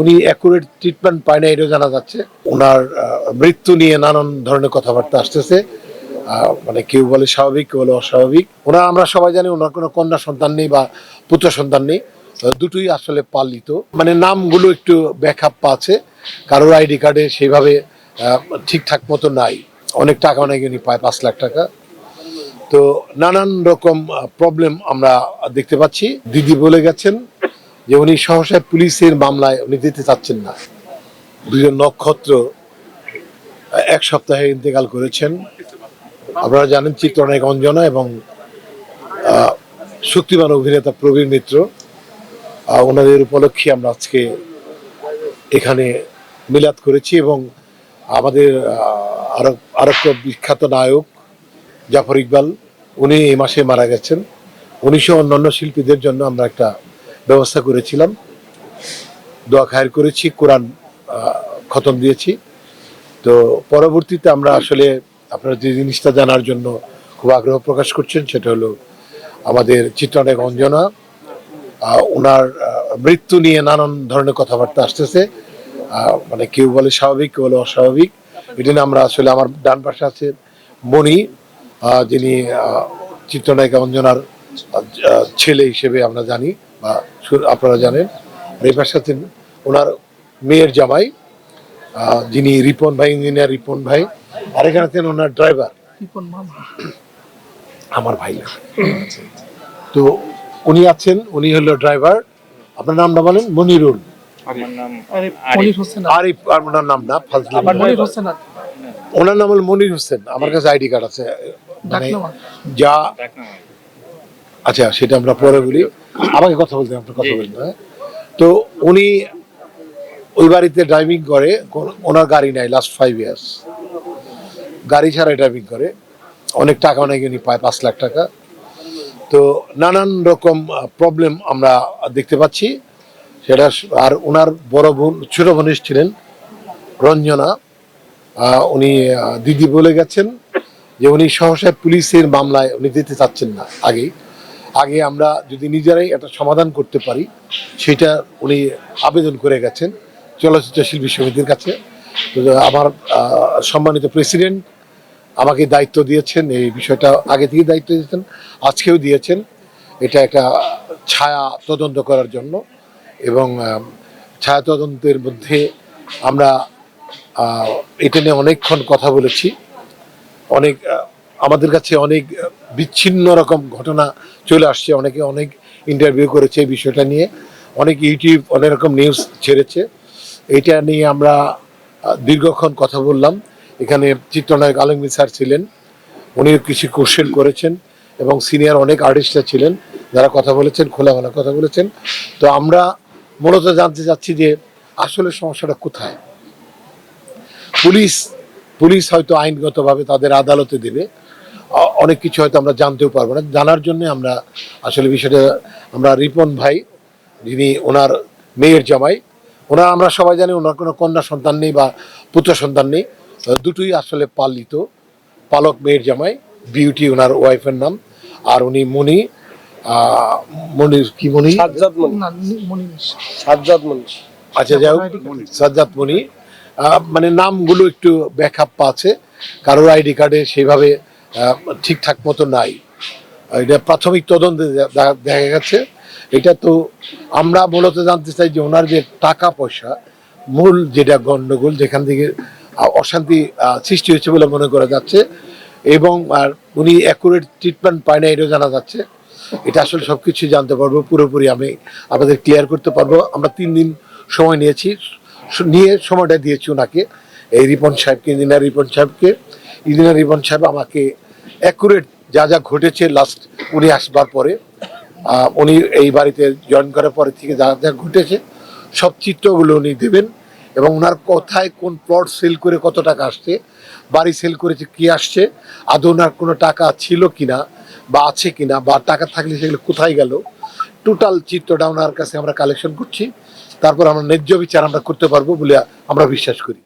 উনি accurate treatment পায় না এটাও জানা যাচ্ছে। ওনার মৃত্যু নিয়ে নানান ধরনের কথাবার্তা আসতেছে। মানে কেউ বলে স্বাভাবিক, কেউ বলে অস্বাভাবিক। ওনার, আমরা সবাই জানি ওনার কোনো কন্যা সন্তান নেই বা পুত্র সন্তান নেই। দুটোই আসলে পালিত। মানে নামগুলো একটু ব্যাকআপ আছে। কারোর আইডি কার্ডে সেইভাবে ঠিকঠাক মতো নাই। অনেক টাকা অনেক উনি পায়, পাঁচ লাখ টাকা। তো নানান রকম প্রবলেম আমরা দেখতে পাচ্ছি। দিদি বলে গেছেন যে উনি সহসায় পুলিশের মামলায় উনি দিতে চাচ্ছেন না। দুজন নক্ষত্র, এক সপ্তাহে ইন্তেকাল করেছেন। আপনারা জানেন চিত্রনায়ক অঞ্জনা এবং শক্তিমান অভিনেতা প্রবীণ মিত্র। ওনাদের উপলক্ষে আমরা আজকে এখানে মিলাদ করেছি এবং আমাদের আরও, আরেকটা বিখ্যাত নায়ক জাফর ইকবাল, উনি এই মাসে মারা গেছেন। উনিশশো অন্যান্য শিল্পীদের জন্য আমরা একটা ব্যবস্থা করেছিলাম। দোয়া খায়ের করেছি, কোরআন খতম দিয়েছি। তো পরবর্তীতে আমরা আসলে আপনারা যে জিনিসটা জানার জন্য খুব আগ্রহ প্রকাশ করছেন সেটা হলো আমাদের চিত্রনায়ক অঞ্জনা ওনার মৃত্যু নিয়ে নানান ধরনের কথাবার্তা আসতেছে। মানে কেউ বলে স্বাভাবিক, কেউ বলে অস্বাভাবিক। এটা নিয়ে আমরা আসলে আমার ডান পাশে আছে মণি যিনি চিত্রনায়িকা অঞ্জনার ছেলে হিসেবে আমরা জানি। বা আপনারা জানেন আর এই পাশে ওনার মেয়ের জামাই আহ, যিনি রিপন ভাই ইঞ্জিনিয়ার রিপন ভাই আর এখানে ওনার ড্রাইভার। রিপন মামা। আমার ভাই। না তো উনি আছেন উনি হলো ড্রাইভার। আপনার নামটা বলেন? মনিরুল। আমার নাম আরিফ। আর ওনার না ফাজলি ওনার নাম হলো মনির হোসেন। আমার কাছে আইডি কার্ড আছে। মানে যা আচ্ছা সেটা আমরা পরে বলি। আমাকে কথা বলতে আপনার কথা জি। হ্যাঁ? তো উনি ওই বাড়িতে ড্রাইভিং করে ওনার গাড়ি নাই লাস্ট ফাইভ ইয়ার্স গাড়ি ছাড়াই ড্রাইভিং করে। অনেক টাকা অনেক উনি পায় পাঁচ লাখ টাকা। তো নানান রকম প্রবলেম আমরা দেখতে পাচ্ছি। সেটা আর ওনার বড় বোন ছোট বোন ছিলেন রঞ্জনা। উনি দিদি বলে গেছেন যে উনি সহসায় পুলিশের মামলায় উনি দিতে চাচ্ছেন না আগেই। আগে আমরা যদি নিজেরাই একটা সমাধান করতে পারি, সেটা উনি আবেদন করে গেছেন চলচ্চিত্র শিল্পী সমিতির কাছে। আমার সম্মানিত প্রেসিডেন্ট আমাকে দায়িত্ব দিয়েছেন, এই বিষয়টা আগে থেকে দায়িত্ব দিয়েছেন, আজকেও দিয়েছেন। এটা একটা ছায়া তদন্ত করার জন্য এবং ছায়া তদন্তের মধ্যে আমরা এটা নিয়ে অনেকক্ষণ কথা বলেছি। অনেক আমাদের কাছে অনেক বিচ্ছিন্ন রকম ঘটনা চলে আসছে। অনেকে অনেক ইন্টারভিউ করেছে এই বিষয়টা নিয়ে। অনেক ইউটিউব অনেক রকম নিউজ ছেড়েছে। এইটা নিয়ে আমরা দীর্ঘক্ষণ কথা বললাম। এখানে চিত্রনায়ক আলমগীর স্যার ছিলেন। উনি কিছু কোশ্চেন করেছেন এবং সিনিয়র অনেক আর্টিস্টরা ছিলেন। যারা কথা বলেছেন, খোলামেলা কথা বলেছেন। তো আমরা মূলত জানতে চাচ্ছি যে আসলে সমস্যাটা কোথায়? পুলিশ পুলিশ হয়তো আইনগতভাবে তাদের আদালতে দেবে। অনেক কিছু হয়তো আমরা জানতেও পারব না। জানার জন্য আমরা আসলে বিষয়টা আমরা রিপন ভাই যিনি ওনার মেয়ের জামাই ওনার আমরা সবাই জানি ওনার কোনো কন্যা সন্তান নেই বা পুত্র সন্তান নেই। দুটোই আসলে পালিত। পালক মেয়ের জামাই বিউটি ওনার ওয়াইফের নাম আর উনি আহ, মনির কি মনি? সাজ্জাদ মনি। আচ্ছা যাই হোক সাজ্জাদ মনি। মানে নামগুলো একটু ব্যাকআপ আছে। কারোর আইডি কার্ডে সেইভাবে ঠিকঠাক মতো নাই। এটা প্রাথমিক তদন্তে দেখা গেছে, এটা তো আমরা মূলত জানতে চাই যে ওনার যে টাকা পয়সা মূল যেটা গণ্ডগোল যেখান থেকে অশান্তি সৃষ্টি হয়েছে বলে মনে করা যাচ্ছে এবং, আর উনি অ্যাকুরেট ট্রিটমেন্ট পায় না এটাও জানা যাচ্ছে। এটা আসলে সবকিছু জানতে পারব, পুরোপুরি আমি আপনাদের ক্লিয়ার করতে পারব। আমরা তিন দিন সময় নিয়েছি, নিয়ে সময়টা দিয়েছি ওনাকে, এই রিপন সাহেবকে, ইঞ্জিনিয়ার রিপন সাহেবকে। ইঞ্জিনিয়ার রিপন সাহেব আমাকে অ্যাকুরেট যা যা ঘটেছে লাস্ট উনি আসবার পরে উনি এই বাড়িতে জয়েন করার পরে থেকে যা যা ঘটেছে, সব চিত্রগুলো উনি দেবেন এবং ওনার কোথায় কোন প্লট সেল করে কত টাকা আসছে, বাড়ি সেল করেছে, কি আসছে, আদৌ ওনার কোনো টাকা ছিল কিনা বা আছে কিনা বা টাকা থাকলে সেগুলো কোথায় গেল টোটাল চিত্রটা ওনার কাছে আমরা কালেকশন করছি, তারপর আমরা ন্যায্য বিচার আমরা করতে পারব বলে আমরা বিশ্বাস করি।